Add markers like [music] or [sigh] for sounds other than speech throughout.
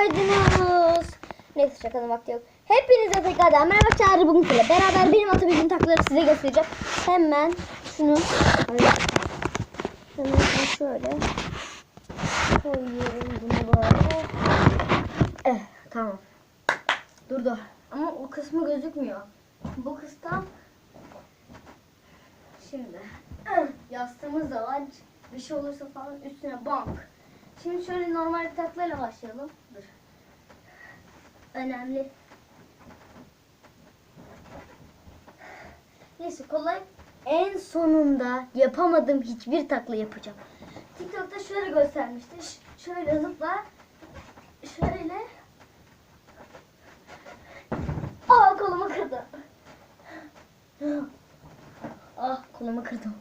geldiniz. Neyse şakanın vakti yok. Hepinize tekrardan merhaba Çağrı bugün sizinle beraber benim atabildiğim takları size göstereceğim. Hemen şunu hemen şöyle koyuyorum bunu böyle. Eh tamam. Durdu. Ama o kısmı gözükmüyor. Bu kıstan şimdi eh, yastığımız da var. Bir şey olursa falan üstüne bank. Şimdi şöyle normal taklayla başlayalım. Dur. Önemli. Neyse kolay. En sonunda yapamadığım hiçbir takla yapacağım. TikTok'ta şöyle göstermişti. Ş- şöyle zıpla. Şöyle. Aa kolumu kırdı. Ah kolumu kırdım.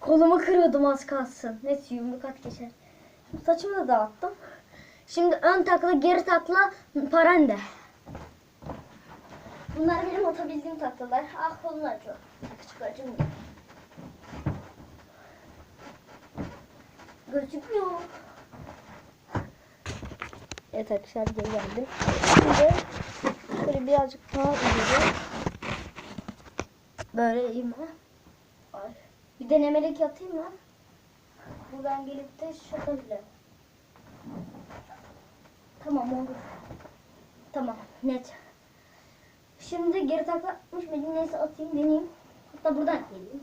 Kolumu kırıyordum az kalsın. Neyse yumruk at geçer. Saçımı da dağıttım. Şimdi ön takla, geri takla, parande. Bunlar benim atabildiğim taklalar. Ah kolum acıyor. Küçük acımıyor. Gözükmüyor. Evet arkadaşlar geri geldim. Şimdi şöyle birazcık daha ileri. Böyle? Ay. Bir denemelik atayım mı? Buradan gelip de şöyle. Tamam oldu. Tamam net. Şimdi geri taklatmış mıydım? Neyse atayım deneyeyim. Hatta buradan geleyim.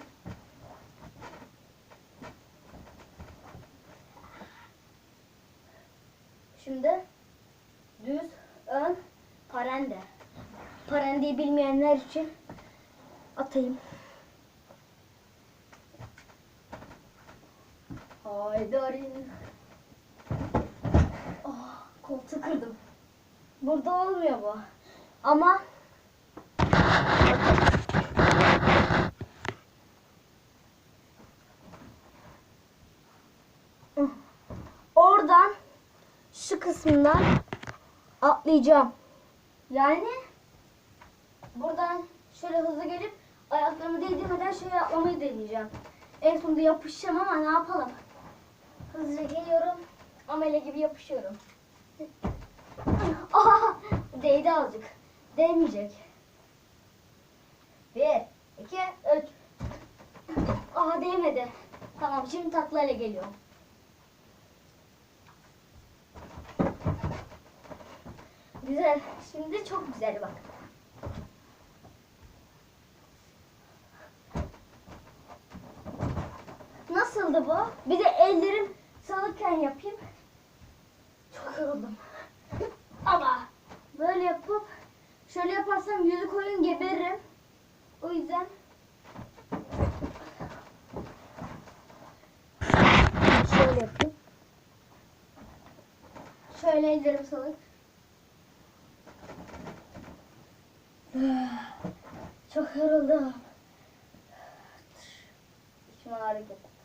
Şimdi düz ön parende. Parendeyi bilmeyenler için atayım. Haydi arayın. Oh, koltuğu kırdım. Burada olmuyor bu. Ama oradan şu kısmından atlayacağım. Yani buradan şöyle hızlı gelip ayaklarımı değdirmeden şöyle atlamayı deneyeceğim. En sonunda yapışacağım ama ne yapalım? Hızlıca geliyorum. Amele gibi yapışıyorum. Aha! [laughs] Değdi azıcık. Değmeyecek. Bir, iki, üç. Aha değmedi. Tamam şimdi taklayla geliyorum. Güzel. Şimdi çok güzel bak. Nasıldı bu? Bir de ellerim salırken yapayım. Çok yoruldum. Ama böyle yapıp şöyle yaparsam yüzü koyun geberirim. O yüzden şöyle yapayım. Şöyle ellerim salık. Çok yoruldum. Şimdi hareket.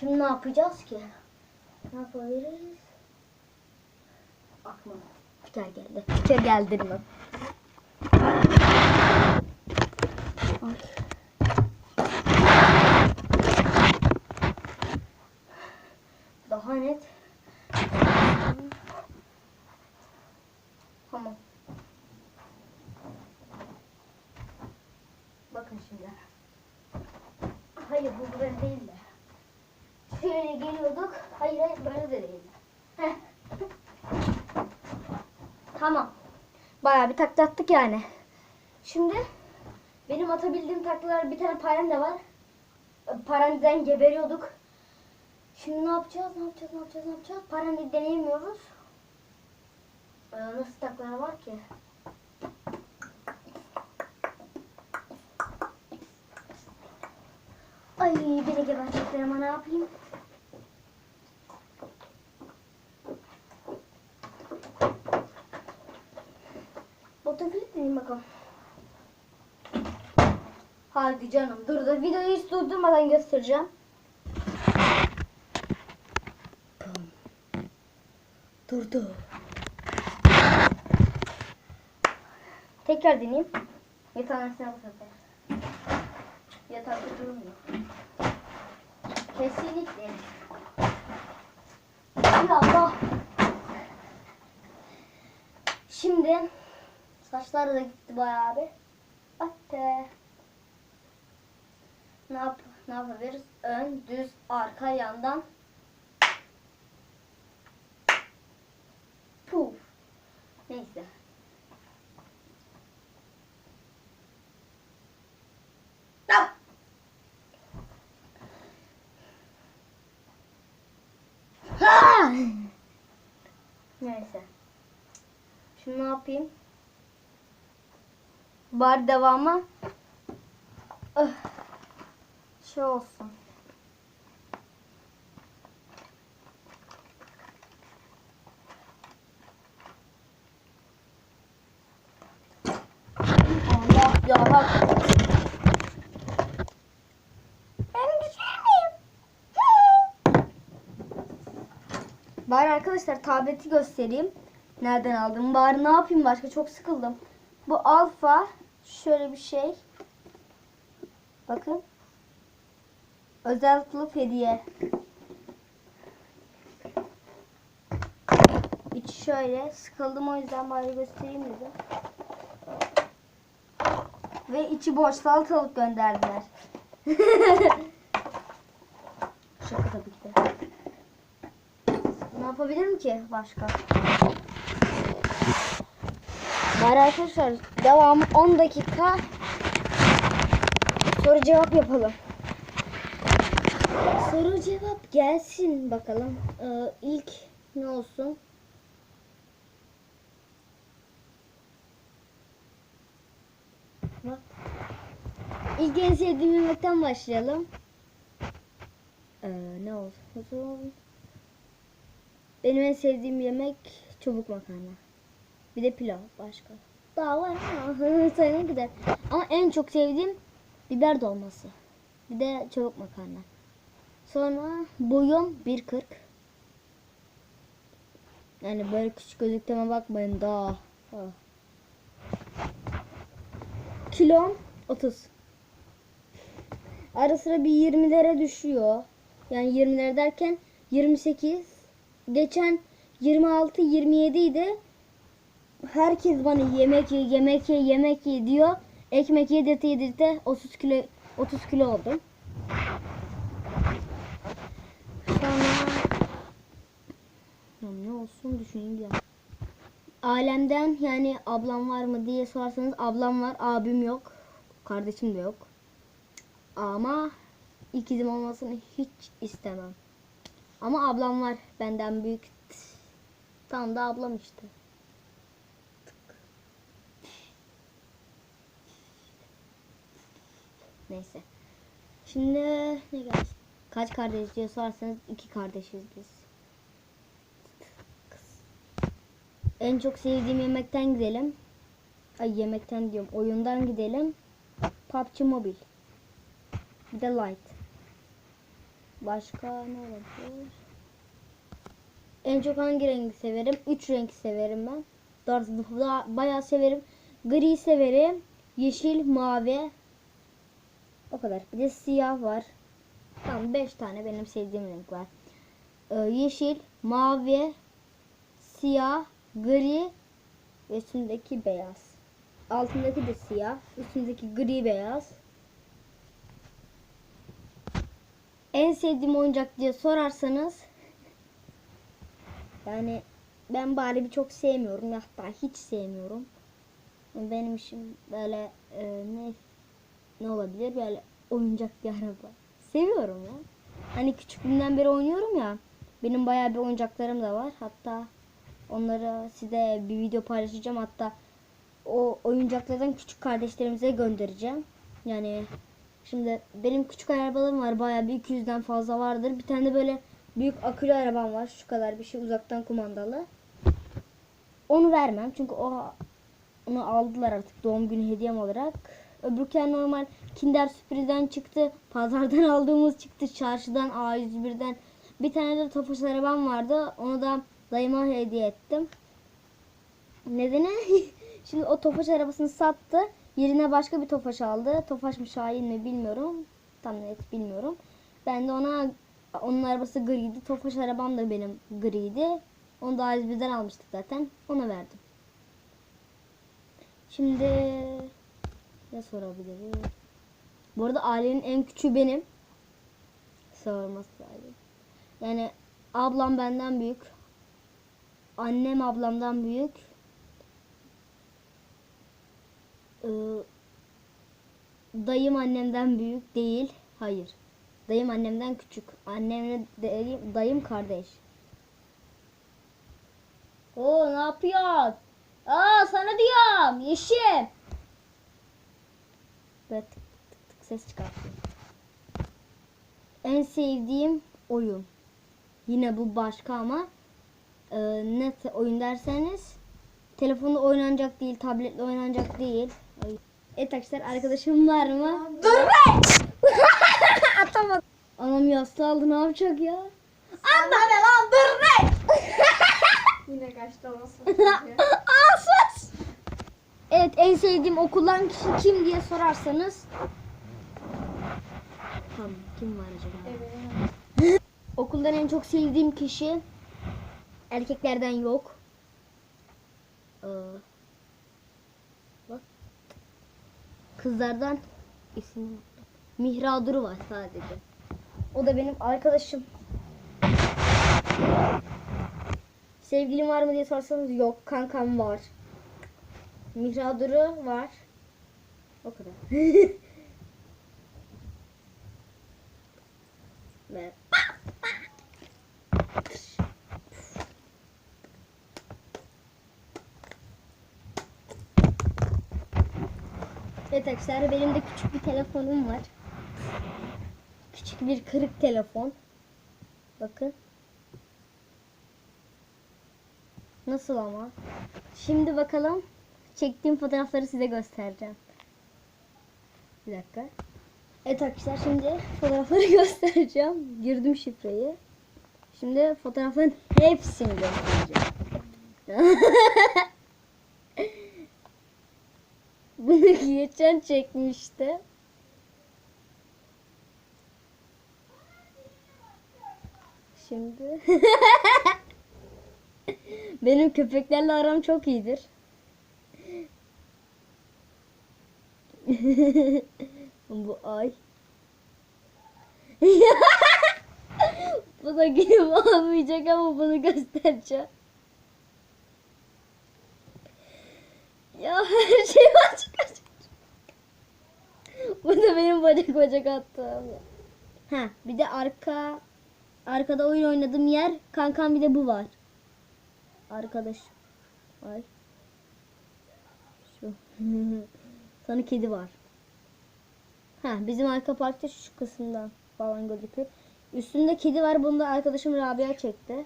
Şimdi ne yapacağız ki? Ne yapabiliriz? Aklıma fikir geldi. Fikir geldi mi? Daha net. Tamam. Bakın şimdi. Hayır bu böyle değil de. Şöyle geliyorduk. Hayır Heh. Tamam. Bayağı bir takla attık yani. Şimdi benim atabildiğim taklalar bir tane parende var. Parendeden geberiyorduk. Şimdi ne yapacağız? Ne yapacağız? Ne yapacağız? Ne yapacağız? Parende deneyemiyoruz. Ee, nasıl taklalar var ki? Ay beni gebertecekler ama ne yapayım? Otobüs deneyim bakalım. Hadi canım dur da videoyu hiç durdurmadan göstereceğim. Durdu. Tekrar deneyeyim. Yatağın üstüne sefer. Yatakta durmuyor. Kesinlikle. Ya Allah. Şimdi saçlar da gitti bayağı bir. Hatta ne yap ne yapabiliriz? Ön, düz, arka, yandan. Puf. Neyse. Ha! Neyse. Şimdi ne yapayım? Bari devamı Öh. şey olsun. Allah ya bak. Bari arkadaşlar tableti göstereyim. Nereden aldım? Bari ne yapayım başka? Çok sıkıldım. Bu alfa şöyle bir şey. Bakın. Özel kılıf hediye. İçi şöyle. Sıkıldım o yüzden bari göstereyim dedim. Ve içi boş salatalık gönderdiler. [laughs] Şaka tabii ki de. Ne yapabilirim ki başka? Bari arkadaşlar devamı 10 dakika soru cevap yapalım. Soru cevap gelsin bakalım. Ee, ilk ne olsun? Bak. İlk en sevdiğim yemekten başlayalım. Ee, ne olsun? Benim en sevdiğim yemek çubuk makarna. Bir de pilav başka. Daha var ama [laughs] sayına gider. Ama en çok sevdiğim biber dolması. Bir de çubuk makarna. Sonra boyum 1.40. Yani böyle küçük gözüktüğüme bakmayın daha. Ah. Kilom 30. Ara sıra bir 20'lere düşüyor. Yani 20'lere derken 28. Geçen 26 27 idi. Herkes bana yemek ye, yemek ye, yemek ye diyor. Ekmek yedirte yedirte 30 kilo 30 kilo oldum. Sonra ne olsun düşüneyim ya. Alemden yani ablam var mı diye sorarsanız ablam var, abim yok, kardeşim de yok. Ama ikizim olmasını hiç istemem. Ama ablam var benden büyük. Tam da ablam işte. Neyse. Şimdi ne gelsin? Kaç kardeş diye sorarsanız iki kardeşiz biz. En çok sevdiğim yemekten gidelim. Ay yemekten diyorum. Oyundan gidelim. PUBG Mobile. Bir de Light. Başka ne olabilir? En çok hangi rengi severim? Üç renk severim ben. Da bayağı severim. Gri severim. Yeşil, mavi. O kadar. Bir de siyah var. Tamam 5 tane benim sevdiğim renk var. Ee, yeşil, mavi, siyah, gri ve üstündeki beyaz. Altındaki de siyah, üstündeki gri beyaz. En sevdiğim oyuncak diye sorarsanız yani ben Barbie çok sevmiyorum hatta hiç sevmiyorum. Benim işim böyle e, ne ne olabilir böyle oyuncak bir araba. Seviyorum ya. Hani küçüklüğümden beri oynuyorum ya. Benim bayağı bir oyuncaklarım da var. Hatta onları size bir video paylaşacağım. Hatta o oyuncaklardan küçük kardeşlerimize göndereceğim. Yani şimdi benim küçük arabalarım var. Bayağı bir 200'den fazla vardır. Bir tane de böyle büyük akülü arabam var. Şu kadar bir şey uzaktan kumandalı. Onu vermem. Çünkü o onu aldılar artık doğum günü hediyem olarak. Öbürken normal Kinder Sürpriz'den çıktı. Pazardan [laughs] aldığımız çıktı. Çarşıdan A101'den. Bir tane de Tofaş arabam vardı. Onu da dayıma hediye ettim. Nedeni? [laughs] Şimdi o Tofaş arabasını sattı. Yerine başka bir Tofaş aldı. Tofaş mı Şahin mi bilmiyorum. Tam net bilmiyorum. Ben de ona onun arabası griydi. Tofaş arabam da benim griydi. Onu da A101'den almıştık zaten. Ona verdim. Şimdi ne sorabilirim? Bu arada ailenin en küçüğü benim. Sorması lazım. Yani ablam benden büyük. Annem ablamdan büyük. Ee, dayım annemden büyük değil. Hayır. Dayım annemden küçük. Annemle dayım, dayım kardeş. Oo ne yapıyorsun? Aa sana diyorum yeşim. Böyle tık tık tık ses çıkartıyor. En sevdiğim oyun. Yine bu başka ama e, ne oyun derseniz telefonda oynanacak değil, tabletle oynanacak değil. Ay. Evet arkadaşlar arkadaşım var mı? Dur be! [laughs] Atamadım. Anam yastığı aldı ne yapacak ya? Anda ne lan dur be! [laughs] Yine kaçtı olmasın. [laughs] Evet en sevdiğim okuldan kişi kim diye sorarsanız. Tamam kim var acaba? Okuldan en çok sevdiğim kişi erkeklerden yok. Ee. Kızlardan ismi unuttum. Mihra Duru var sadece. O da benim arkadaşım. Sevgilim var mı diye sorsanız yok. Kankam var. Mihra Duru var. O kadar. [laughs] Ve Evet arkadaşlar benim de küçük bir telefonum var. Küçük bir kırık telefon. Bakın. Nasıl ama? Şimdi bakalım. Çektiğim fotoğrafları size göstereceğim. Bir dakika. Evet arkadaşlar şimdi fotoğrafları [laughs] göstereceğim. Girdim şifreyi. Şimdi fotoğrafların hepsini göstereceğim. [laughs] Bunu geçen çekmişti. Şimdi [laughs] benim köpeklerle aram çok iyidir. [laughs] Bu ay. [laughs] Bu da gelip olmayacak ama bunu göstereceğim. Ya her şey [laughs] açık açık. Bu da benim bacak bacak attığım. Ha bir de arka arkada oyun oynadığım yer kankam bir de bu var. Arkadaş. Ay. Şu. Sonra kedi var. Ha bizim arka parkta şu kısımdan falan gözüküyor. Üstünde kedi var. Bunu da arkadaşım Rabia çekti.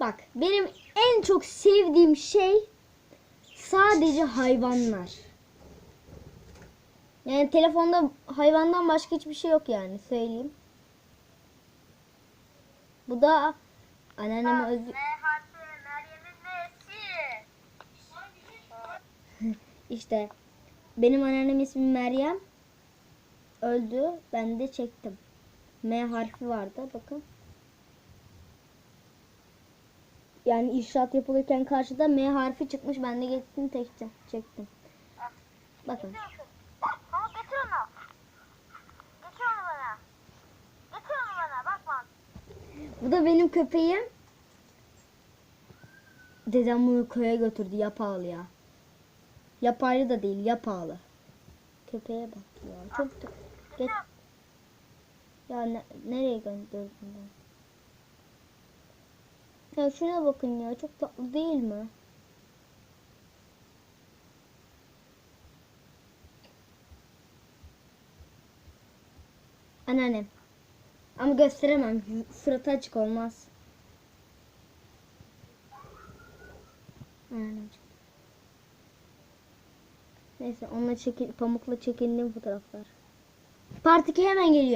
Bak benim en çok sevdiğim şey sadece hayvanlar. Yani telefonda hayvandan başka hiçbir şey yok yani söyleyeyim. Bu da anneanneme özü... [laughs] İşte benim anneannem ismi Meryem. Öldü. Ben de çektim. M harfi vardı. Bakın. Yani inşaat yapılırken karşıda M harfi çıkmış. Ben de gittim tekte çektim. Bakın. Bu da benim köpeğim. Dedem bunu köye götürdü. Yapağlı ya. Yapaylı da değil. Yapağlı. Köpeğe bak ya. Çok da... Ya ne- nereye gönderdin ben? Ya şuna bakın ya. Çok tatlı değil mi? Anneannem. Ama gösteremem. Suratı açık olmaz. Anneannem. Neyse onunla çekil, pamukla çekindiğim fotoğraflar. Part 2 hemen geliyor.